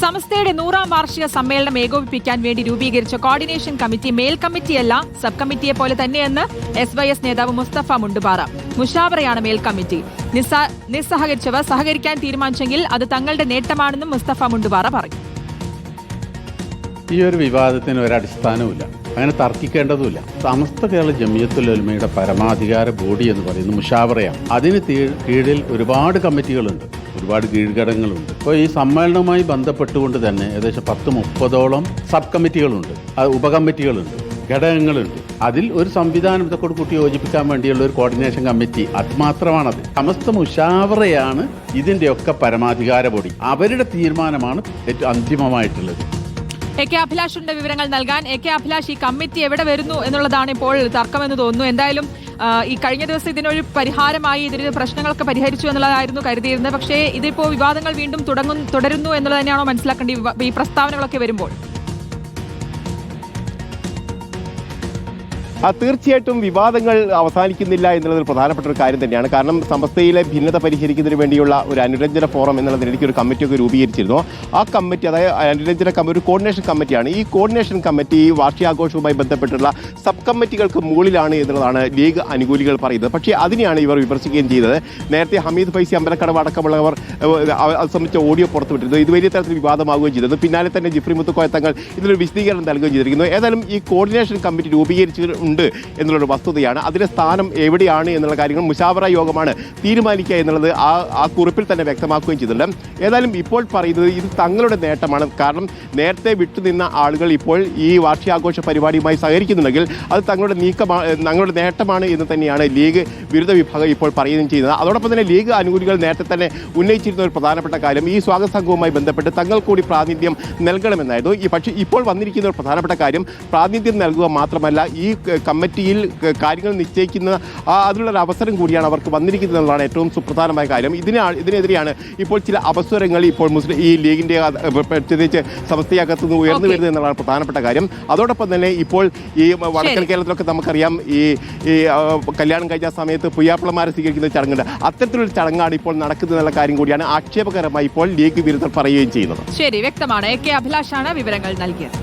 സംസ്ഥയുടെ നൂറാം വാർഷിക സമ്മേളനം ഏകോപിപ്പിക്കാൻ വേണ്ടി രൂപീകരിച്ച കോർഡിനേഷൻ കമ്മിറ്റി മേൽ കമ്മിറ്റിയല്ല സബ് കമ്മിറ്റിയെ പോലെ തന്നെയെന്ന് എസ് വൈ എസ് നേതാവ് മുസ്തഫ മുണ്ടുപാറ മുഷാവറയാണ് മേൽ കമ്മിറ്റി. നിസ്സ- നിസ്സഹകരിച്ചവർ സഹകരിക്കാൻ തീരുമാനിച്ചെങ്കിൽ അത് തങ്ങളുടെ നേട്ടമാണെന്നും മുസ്തഫ മുണ്ടുപാറ പറഞ്ഞു ഈ ഒരു വിവാദത്തിന് ഒരടിസ്ഥാനവുമില്ല അങ്ങനെ തർക്കിക്കേണ്ടതുമില്ല. സമസ്ത കേരള ജമിയത്തുലമയുടെ പരമാധികാര ബോഡി എന്ന് പറയുന്നത് മുഷാവറയാണ്. അതിന് കീഴിൽ ഒരുപാട് കമ്മിറ്റികളുണ്ട്. ഒരുപാട് കീഴ്ഘടകങ്ങളുണ്ട്. അപ്പോൾ ഈ സമ്മേളനവുമായി ബന്ധപ്പെട്ടുകൊണ്ട് തന്നെ ഏകദേശം പത്ത് മുപ്പതോളം സബ് കമ്മിറ്റികളുണ്ട്. ഉപകമ്മിറ്റികളുണ്ട്. ഘടകങ്ങളുണ്ട്. അതിൽ ഒരു സംവിധാനം ഇതൊക്കെ കൂട്ടി യോജിപ്പിക്കാൻ വേണ്ടിയുള്ള ഒരു കോർഡിനേഷൻ കമ്മിറ്റി അത് മാത്രമാണത്. സമസ്ത മുഷാവറയാണ് ഇതിന്റെയൊക്കെ പരമാധികാര ബോഡി അവരുടെ തീരുമാനമാണ് ഏറ്റവും അന്തിമമായിട്ടുള്ളത്. എ കെ അഭിലാഷിന്റെ വിവരങ്ങൾ നൽകാൻ എ കെ അഭിലാഷ് ഈ കമ്മിറ്റി എവിടെ വരുന്നു എന്നുള്ളതാണ് ഇപ്പോൾ തർക്കമെന്ന് തോന്നുന്നു. എന്തായാലും ഈ കഴിഞ്ഞ ദിവസം ഇതിനൊരു പരിഹാരമായി ഇതിന് പ്രശ്നങ്ങളൊക്കെ പരിഹരിച്ചു എന്നുള്ളതായിരുന്നു കരുതിയിരുന്നത്. പക്ഷേ ഇതിപ്പോൾ വിവാദങ്ങൾ വീണ്ടും തുടങ്ങും തുടരുന്നു എന്നുള്ളത് തന്നെയാണോ മനസ്സിലാക്കേണ്ടി ഈ പ്രസ്താവനകളൊക്കെ വരുമ്പോൾ? തീർച്ചയായിട്ടും വിവാദങ്ങൾ അവസാനിക്കുന്നില്ല എന്നുള്ളത് പ്രധാനപ്പെട്ട ഒരു കാര്യം തന്നെയാണ്. കാരണം സമസ്തയിലെ ഭിന്നത പരിഹരിക്കുന്നതിന് വേണ്ടിയുള്ള ഒരു അനുരഞ്ജന ഫോറം എന്നുള്ള നിലയ്ക്ക് ഒരു കമ്മിറ്റിയൊക്കെ രൂപീകരിച്ചിരുന്നു. ആ കമ്മിറ്റി അതായത് അനുരഞ്ജന കമ്മിറ്റി ഒരു കോർഡിനേഷൻ കമ്മിറ്റിയാണ്. ഈ കോർഡിനേഷൻ കമ്മിറ്റി വാർഷികാഘോഷവുമായി ബന്ധപ്പെട്ടുള്ള സബ് കമ്മിറ്റികൾക്ക് മുകളിലാണ് എന്നുള്ളതാണ് ലീഗ് അനുകൂലികൾ പറയുന്നത്. പക്ഷേ അതിനെയാണ് ഇവർ വിമർശിക്കുകയും ചെയ്തത്. നേരത്തെ ഹമീദ് ഫൈസി അമ്പലക്കടവ് അടക്കമുള്ളവർ അത് സംബന്ധിച്ച ഓഡിയോ പുറത്തുവിട്ടിരുന്നു. ഇത് വലിയ തരത്തിൽ വിവാദമാവുകയും ചെയ്തത് പിന്നാലെ തന്നെ ജിഫ്രി മുത്തുക്കോയ തങ്ങൾ ഇതിനൊരു വിശദീകരണം നൽകുകയും ചെയ്തിരിക്കുന്നു. ഏതായാലും ഈ കോർഡിനേഷൻ കമ്മിറ്റി രൂപീകരിച്ചിട്ടുണ്ട് എന്നുള്ളൊരു വസ്തുതയാണ്. അതിന്റെ സ്ഥാനം എവിടെയാണ് എന്നുള്ള കാര്യങ്ങൾ മുഷാവറ യോഗമാണ് തീരുമാനിക്കുക എന്നുള്ളത് ആ ആ കുറിപ്പിൽ തന്നെ വ്യക്തമാക്കുകയും ചെയ്തിട്ടുണ്ട്. ഏതായാലും ഇപ്പോൾ പറയുന്നത് ഇത് തങ്ങളുടെ നേട്ടമാണ്. കാരണം നേരത്തെ വിട്ടുനിന്ന ആളുകൾ ഇപ്പോൾ ഈ വാർഷികാഘോഷ പരിപാടിയുമായി സഹകരിക്കുന്നുണ്ടെങ്കിൽ അത് തങ്ങളുടെ നീക്കമാണ് തങ്ങളുടെ നേട്ടമാണ് എന്ന് തന്നെയാണ് ലീഗ് വിരുദ്ധ വിഭാഗം ഇപ്പോൾ പറയുകയും ചെയ്യുന്നത്. അതോടൊപ്പം തന്നെ ലീഗ് അനുകൂലികൾ നേരത്തെ തന്നെ ഉന്നയിച്ചിരുന്ന ഒരു പ്രധാനപ്പെട്ട കാര്യം ഈ സ്വാഗത സംഘവുമായി ബന്ധപ്പെട്ട് തങ്ങൾ കൂടി പ്രാതിനിധ്യം നൽകണമെന്നായിരുന്നു. ഈ പക്ഷേ ഇപ്പോൾ വന്നിരിക്കുന്ന ഒരു പ്രധാനപ്പെട്ട കാര്യം പ്രാതിനിധ്യം നൽകുക മാത്രമല്ല ഈ കമ്മിറ്റിയിൽ കാര്യങ്ങൾ നിശ്ചയിക്കുന്ന അതിനുള്ളൊരു അതിനുള്ള അവസരം കൂടിയാണ് അവർക്ക് വന്നിരിക്കുന്നത് എന്നുള്ളതാണ് ഏറ്റവും സുപ്രധാനമായ കാര്യം. ഇതിനാ ഇതിനെതിരെയാണ് ഇപ്പോൾ ചില അവസരങ്ങൾ ഇപ്പോൾ മുസ്ലിം ഈ ലീഗിന്റെ പ്രത്യേകിച്ച് സംസ്ഥയകത്തു നിന്ന് ഉയർന്നു വരുന്നത് എന്നുള്ളതാണ് പ്രധാനപ്പെട്ട കാര്യം. അതോടൊപ്പം തന്നെ ഇപ്പോൾ ഈ വടക്കൻ. കേരളത്തിലൊക്കെ നമുക്കറിയാം ഈ ഈ കല്യാണം കഴിഞ്ഞ സമയത്ത് പുയ്യാപ്പിളമാരെ സ്വീകരിക്കുന്ന ചടങ്ങുണ്ട്. അത്തരത്തിലൊരു ചടങ്ങാണ് ഇപ്പോൾ നടക്കുന്നത് എന്നുള്ള കാര്യം കൂടിയാണ് ആക്ഷേപകരമായി ഇപ്പോൾ ലീഗ് വിരുദ്ധർ പറയുകയും ചെയ്യുന്നത്. ശരി വ്യക്തമാണ്. എ കെ അഭിലാഷാണ് വിവരങ്ങൾ നൽകിയത്.